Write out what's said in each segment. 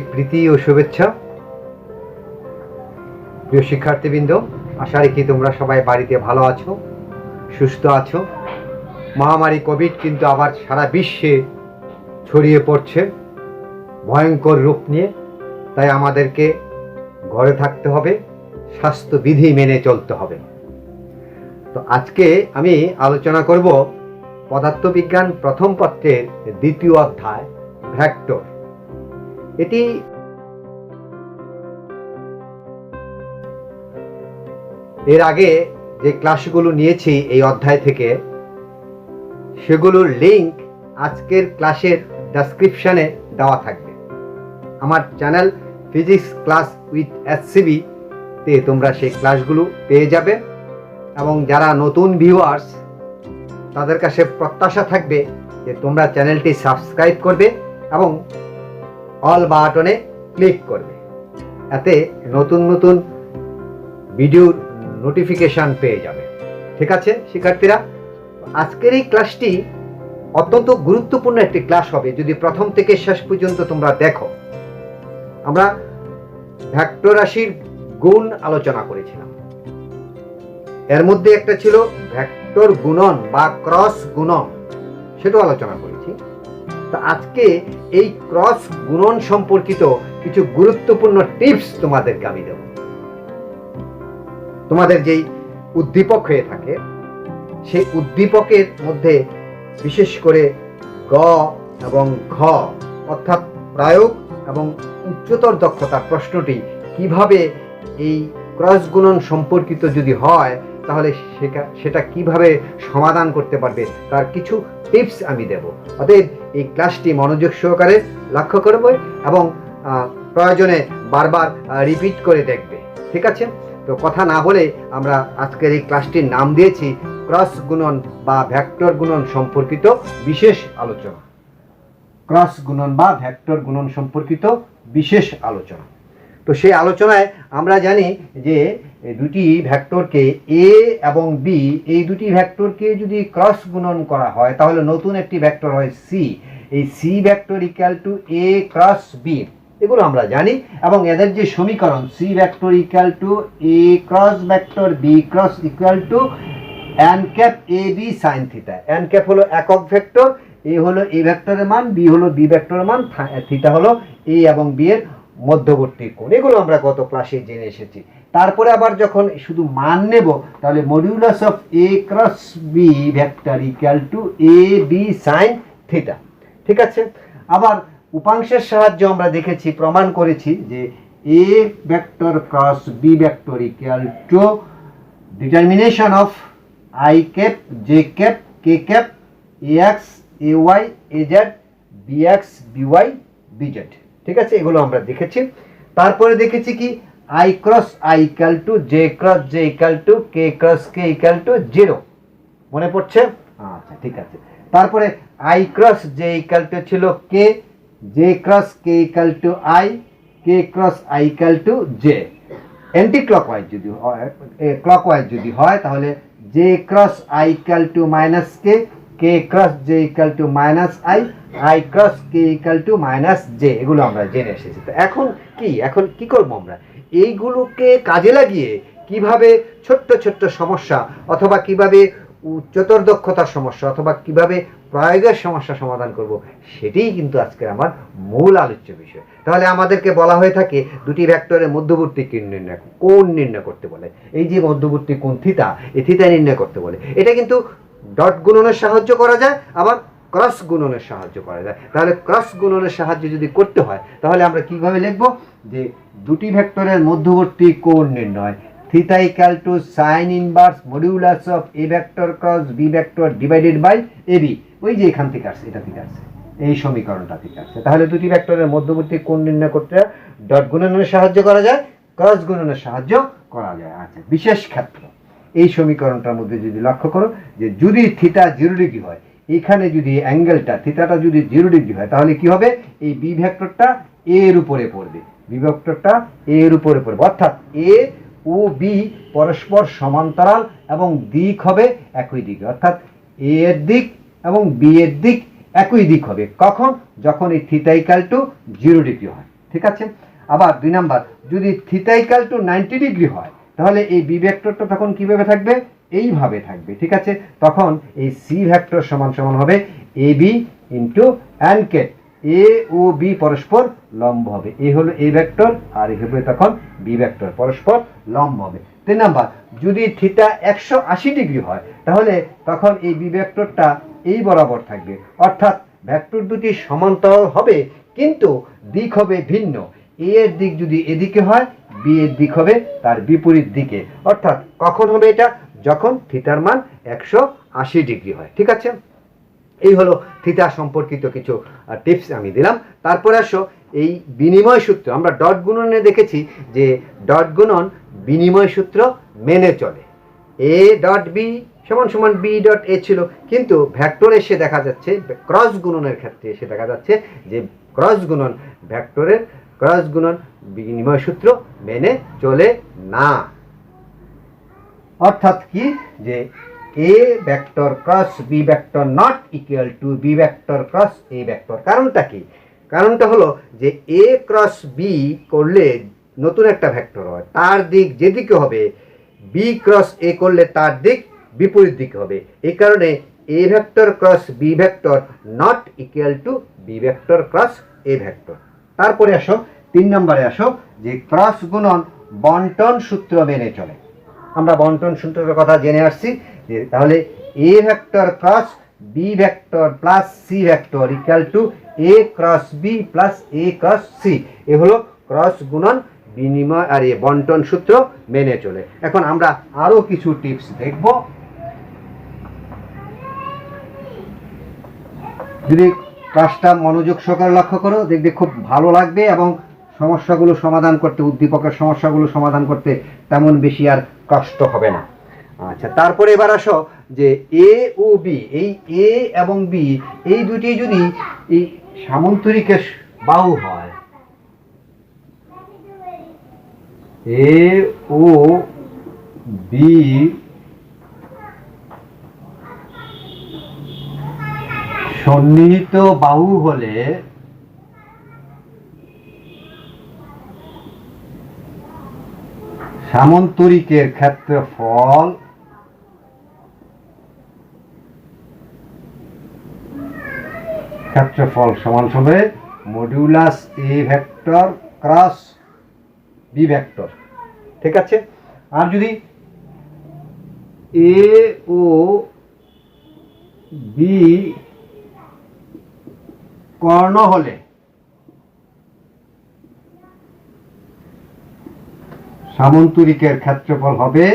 প্রীতি ও শুভেচ্ছা। প্রিয় শিক্ষার্থীবৃন্দ, আশা রাখি তোমরা সবাই বাড়িতে ভালো আছো, সুস্থ আছো। মহামারী কোভিড কিন্তু আবার সারা বিশ্বে ছড়িয়ে পড়ছে, ভয়ঙ্কর রূপ নিয়ে। তাই আমাদেরকে ঘরে থাকতে হবে, স্বাস্থ্যবিধি মেনে চলতে হবে। তো আজকে আমি আলোচনা করব পদার্থবিজ্ঞান প্রথম পত্রের দ্বিতীয় অধ্যায় ভ্যাক্টর এটি এর আগে যে ক্লাসগুলো নিয়েছি এই অধ্যায় থেকে, সেগুলোর লিংক আজকের ক্লাসের ডেসক্রিপশনে দেওয়া থাকবে। আমার channel physics class with SCB তে তোমরা সেই ক্লাসগুলো পেয়ে যাবে এবং যারা নতুন ভিউয়ার্স তাদের কাছে প্রত্যাশা থাকবে যে তোমরা চ্যানেলটি সাবস্ক্রাইব করবে এবং অল বাটনে ক্লিক করবে। এতে নতুন নতুন ভিডিওর নোটিফিকেশান পেয়ে যাবে। ঠিক আছে, শিক্ষার্থীরা? আজকের এই ক্লাসটি অত্যন্ত গুরুত্বপূর্ণ একটি ক্লাস হবে। যদি প্রথম থেকে শেষ পর্যন্ত তোমরা দেখো, আমরা ভ্যাক্টর রাশির গুণ আলোচনা করেছিলাম। এর মধ্যে একটা ছিল ভ্যাক্টর গুণন বা ক্রস গুণন, সেটাও আলোচনা করেছি। তো আজকে এই ক্রস গুণন সম্পর্কিত কিছু গুরুত্বপূর্ণ টিপস তোমাদেরকে আমি দেব। তোমাদের যেই উদ্দীপক হয়ে থাকে, সেই উদ্দীপকের মধ্যে বিশেষ করে গ এবং ঘ অর্থাৎ প্রয়োগ এবং উচ্চতর দক্ষতার প্রশ্নটি কীভাবে এই ক্রস গুণন সম্পর্কিত যদি হয় তাহলে সেটা সেটা কীভাবে সমাধান করতে পারবে তার কিছু টিপস আমি দেব। অতএব এই ক্লাসটি মনোযোগ সহকারে লক্ষ্য করবে এবং প্রয়োজনে বারবার রিপিট করে দেখবে। ঠিক আছে? তো কথা না বলে আমরা আজকের এই ক্লাসটির নাম দিয়েছি ক্রস গুণন বা ভ্যাক্টর গুণন সম্পর্কিত বিশেষ আলোচনা। ক্রস গুণন বা ভ্যাক্টর গুণন সম্পর্কিত বিশেষ আলোচনা। তো সেই আলোচনায় আমরা জানি যে এই দুটি ভ্যাক্টরকে এ এবং বি এই দুটি ভ্যাক্টরকে যদি ক্রস গুণন করা হয়, তাহলে নতুন একটি ভ্যাক্টর হয় সি এই C vector equal to A cross B এগুলো আমরা জানি, এবং এদের যে সমীকরণ C vector equal to A cross vector B cross equal to N cap A B sine theta N cap হলো একক ভেক্টর এ হলো এ ভেক্টরের মান বি হলো বি ভেক্টরের মান থিটা হলো এ এবং বি এর মধ্যবর্তী কোণ। এগুলো আমরা গত ক্লাসে জেনে এসেছি। তারপরে আবার যখন শুধু মান নেব, তাহলে modulus of A cross B vector equal to A B sine theta ঠিক আছে? আবার উপাংশের সাহায্যে আমরা দেখেছি, প্রমাণ করেছি যে A vector cross B vector equal to determination of I cap J cap K cap A X A Y A Z B X B Y B Z ঠিক আছে? এগুলো আমরা দেখেছি। তারপরে দেখেছি কি? I cross I equal to J cross J equal to K cross K equal to zero মনে পড়ছে? আচ্ছা ঠিক আছে। তারপরে I cross J equal to ছিল K J cross K equal to I K cross I equal to J anticlockwise যদি হয় clockwise যদি হয়, তাহলে J cross I equal to minus K K cross J equal to minus I I cross K equal to minus J এগুলো আমরা জেনে এসেছি। তো এখন কি? এখন কি করব আমরা? এইগুলোকে কাজে লাগিয়ে কীভাবে ছোট্ট ছোট্ট সমস্যা অথবা কীভাবে উচ্চতর দক্ষতার সমস্যা অথবা কীভাবে প্রয়োগের সমস্যা সমাধান করব, সেটাই কিন্তু আজকের আমার মূল আলোচ্য বিষয়। তাহলে আমাদেরকে বলা হয়ে থাকে দুটি ভেক্টরের মধ্যবর্তী কোণ নির্ণয় কোণ নির্ণয় করতে বলে। এই যে মধ্যবর্তী কোণ থিতা এই থিতা নির্ণয় করতে বলে। এটা কিন্তু ডট গুণনের সাহায্য করা যায়, আবার ক্রস গুণনের সাহায্য করা যায়। তাহলে ক্রস গুণনের সাহায্য যদি করতে হয়, তাহলে আমরা কীভাবে লিখব? যে দুটি ভেক্টরের মধ্যবর্তী কোণ নির্ণয়। Theta equal to sine inverse modulus of A vector cross B vector divided by A B ওই যে এখান থেকে আসছে, এটা থেকে আসছে। এই সমীকরণটা থেকে আসছে। তাহলে দুটি ভেক্টরের মধ্যবর্তী কোণ নির্ণয় করতে ডট গুণনের সাহায্য করা যায় ক্রস গুণনের সাহায্য করা যায়। আচ্ছা বিশেষ ক্ষেত্র। এই সমীকরণটার মধ্যে যদি লক্ষ্য করো যে যদি থিটা জিরো ডিগ্রি হয়, এখানে যদি অ্যাঙ্গেলটা, থিটাটা যদি জিরো ডিগ্রি হয়, তাহলে কি হবে? এই বি ভেক্টরটা এ এর উপরে পড়বে। বি এর উপরে পড়বে। অর্থাৎ এ ও বি পরস্পর সমান্তরাল এবং দিক হবে একই দিকে। অর্থাৎ এ এর দিক এবং বি এর দিক একই দিক হবে। কখন? যখন এই theta equal to zero degree হয়। ঠিক আছে? আবার দুই নাম্বার, যদি theta equal to ninety degree হয় তাহলে এই বি ভেক্টরটা তখন কীভাবে থাকবে? এইভাবে থাকবে, ঠিক আছে? তখন এই সি ভেক্টর সমান সমান হবে এ বি ইন্টু অ্যানকেট এ ও বি পরস্পর লম্ব হবে। এ হলো এ ভেক্টর আর এ হবে তখন বি ভেক্টর পরস্পর লম্ব হবে। তিন নাম্বার, যদি থিটা একশো আশি ডিগ্রি হয়, তাহলে তখন এই বি ভেক্টরটা এই বরাবর থাকবে। অর্থাৎ ভেক্টর দুটি সমান্তরাল হবে, কিন্তু দিক হবে ভিন্ন। এ এর দিক যদি এদিকে হয় বি এর দিক হবে তার বিপরীত দিকে। অর্থাৎ কখন হবে এটা? যখন থিটার মান একশো আশি ডিগ্রি হয়। ঠিক আছে? এই হলো থিতা সম্পর্কিত কিছু টিপস আমি দিলাম। তারপরে আসো এই বিনিময় সূত্র। আমরা ডট গুণনে দেখেছি যে ডট গুণন বিনিময় সূত্র মেনে চলে। এ ডট বি সমান সমান বি ডট এ ছিল। কিন্তু ভ্যাক্টর এসে দেখা যাচ্ছে, ক্রস গুণনের ক্ষেত্রে এসে দেখা যাচ্ছে যে ক্রস গুণন ভ্যাক্টরের ক্রস গুণন বিনিময় সূত্র মেনে চলে না। অর্থাৎ কি? যে A vector cross B vector not equal to B vector cross A vector কারণটা কি? কারণটা হলো যে এ ক্রস বি করলে নতুন একটা ভেক্টর হয়। তার দিক যেদিকে হবে বি ক্রস এ করলে তার দিক বিপরীত দিকে হবে। এই কারণে A vector cross B vector not equal to B vector cross A vector তারপরে আসো, তিন নম্বরে আসো, যে ক্রস গুণন বন্টন সূত্র মেনে চলে। আমরা বন্টন সূত্রের কথা জেনে আসছি, যে তাহলে A vector cross B vector plus C vector equal to A cross B plus A cross C. এ হলো ক্রস গুণন বিনিময়, আর এ বন্টন সূত্র মেনে চলে। এখন আমরা আরও কিছু টিপস দেখব। যদি ক্লাসটা মনোযোগ সহকারে লক্ষ্য করো, দেখবে খুব ভালো লাগবে এবং সমস্যাগুলো সমাধান করতে, উদ্দীপকের সমস্যাগুলো সমাধান করতে তেমন বেশি আর কষ্ট হবে না। আচ্ছা তারপরে এবার আসো যে এ ও বি, এই এ এবং বি, এই দুটি যদি এই সামন্তরিকের বাহু হয়, এ ও বি সন্নিহিত বাহু হলে সামন্তরিকের ক্ষেত্রফল ক্ষেত্রফল সমান হবে modulus A vector cross B vector ঠিক আছে? আর যদি এ ও বি কর্ণ হলে? সামন্তরিকের ক্ষেত্রফল হবে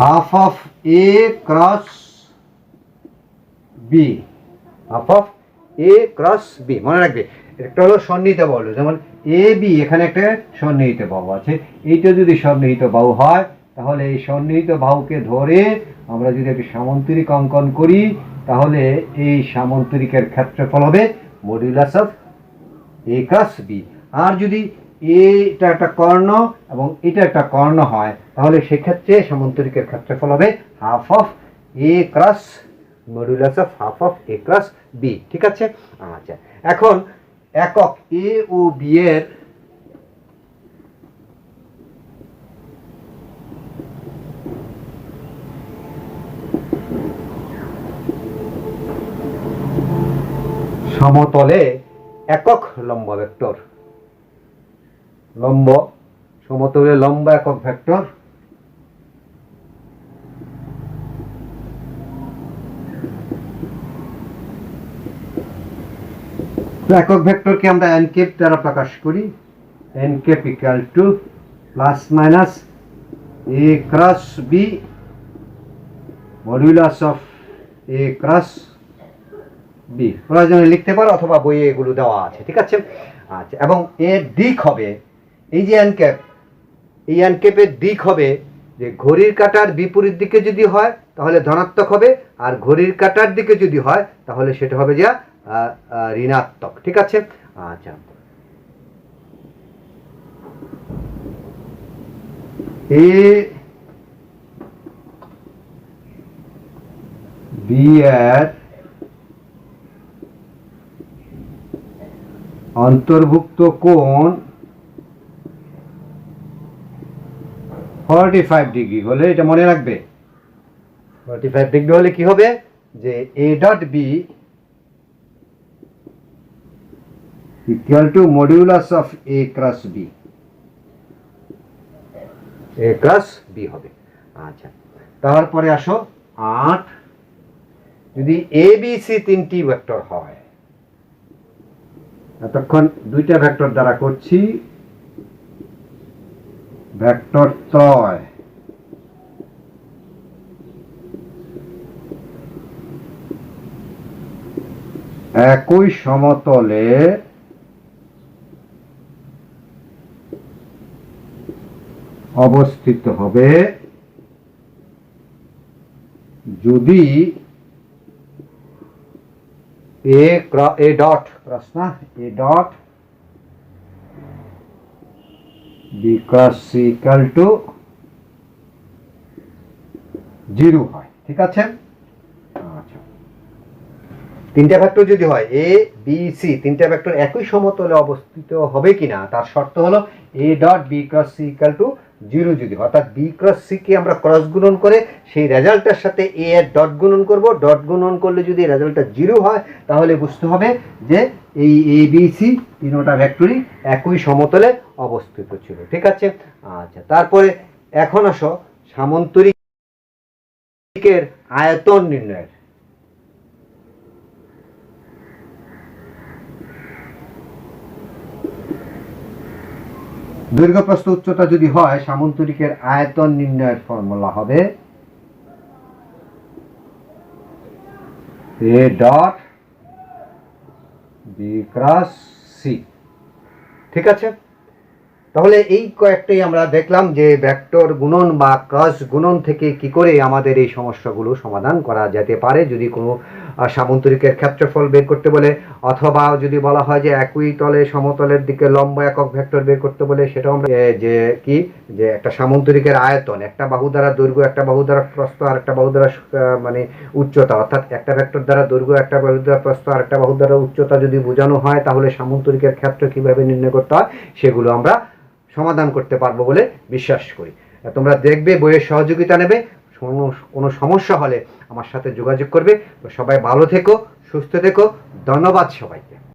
half of A cross B. Half of A cross B, মনে রাখবে। একটা হলো সন্নিহিত বাহু যেমন এ বি এখানে একটা সন্নিহিত বাহু আছে। এইটা যদি সন্নিহিত বাহু হয়, তাহলে এই সন্নিহিত বাহুকে ধরে আমরা যদি একটি সামন্তরিক অঙ্কন করি, তাহলে এই সামন্তরিকের ক্ষেত্রফল হবে modulus of A cross B আর যদি এটা একটা কর্ণ এবং এটা একটা কর্ণ হয়, তাহলে সেক্ষেত্রে সামন্তরিকের ক্ষেত্রফল হবে half of A cross modulus of half of A cross B ঠিক আছে? আচ্ছা এখন একক এ ও বি এর সমতলে একক লম্ব ভেক্টর। লম্ব সমতলে লম্ব একক ভেক্টর। তো একক ভেক্টরকে আমরা এনকেপ দ্বারা প্রকাশ করি। N cap equal to plus minus A cross B modulus of A cross B প্রয়োজনে লিখতে পারো অথবা বইয়ে এগুলো দেওয়া আছে, ঠিক আছে? আচ্ছা এবং এর দিক হবে, এই যে অ্যানক্যাপ এই অ্যানক্যাপের দিক হবে যে ঘড়ির কাটার বিপরীত দিকে যদি হয় তাহলে ধনাত্মক হবে, আর ঘড়ির কাটার দিকে যদি হয় তাহলে সেটা হবে যা ঋণাত্মক, ঠিক আছে? আচ্ছা। এ, বি এর অন্তর্ভুক্ত কোণ ফর্টি ফাইভ ডিগ্রি হলে এটা মনে রাখবে। ফর্টি ফাইভ ডিগ্রি হলে কি হবে? যে A dot B equal to modulus of A cross B A cross B হবে। আচ্ছা তারপরে আসো আট। যদি এ বি সি তিনটি ভেক্টর হয়, এতক্ষণ দুইটা ভেক্টর দ্বারা করছি। ভেক্টর ত্রয় একই সমতলে অবস্থিত হবে। যদি এ এ ডট ক্রস না A dot, B equal to zero হয়, ঠিক আছে? আচ্ছা। তিনটা ভেক্টর যদি হয়, এ, বি, সি, তিনটা ভেক্টর একই সমতলে অবস্থিত হবে কিনা, তার শর্ত হলো A dot B cross C equal to zero যদি, অর্থাৎ বি ক্রস সি কে আমরা ক্রস গুণন করে, সেই রেজাল্টটার সাথে এ এর ডট গুণন করব। ডট গুণন করলে যদি রেজাল্টটা জিরো হয়, তাহলে বুঝতে হবে যে এই এ বি সি তিনোটা ভেক্টরই একই সমতলে অবস্থিত ছিল। ঠিক আছে? আচ্ছা তারপরে এখন আসো সামন্তরিকের আয়তন নির্ণয়ের। দৈর্ঘ্য প্রস্থ উচ্চতা যদি হয়, সামন্তরিকের আয়তন নির্ণয়ের ফর্মুলা হবে A dot B cross C ঠিক আছে? তাহলে এই কয়েকটাই আমরা দেখলাম যে ভেক্টর গুণন বা ক্রস গুণন থেকে কি করে আমাদের এই সমস্যাগুলো সমাধান করা যেতে পারে। যদি কোনো সামন্তরিকের ক্ষেত্রফল বের করতে বলে, অথবা যদি বলা হয় যে একই তলে সমতলের দিকে লম্ব একক ভেক্টর বের করতে বলে, সেটাও আমরা যে কি? যে একটা সামন্তরিকের আয়তন, একটা বাহু দ্বারা দৈর্ঘ্য, একটা বাহু দ্বারা প্রস্থ, আর একটা বাহু দ্বারা মানে উচ্চতা, অর্থাৎ একটা ভেক্টর দ্বারা দৈর্ঘ্য, একটা বাহু দ্বারা প্রস্থ, আর একটা বাহু দ্বারা উচ্চতা যদি বোঝানো হয়, তাহলে সামন্তরিকের ক্ষেত্র কীভাবে নির্ণয় করতে হয়, সেগুলো আমরা সমাধান করতে পারব বলে বিশ্বাস করি। তোমরা দেখবে, বইয়ের সহযোগিতা নেবে কোনো কোনো সমস্যা হলে আমার সাথে যোগাযোগ করবে। তো সবাই ভালো থেকো, সুস্থ থেকো। ধন্যবাদ সবাইকে।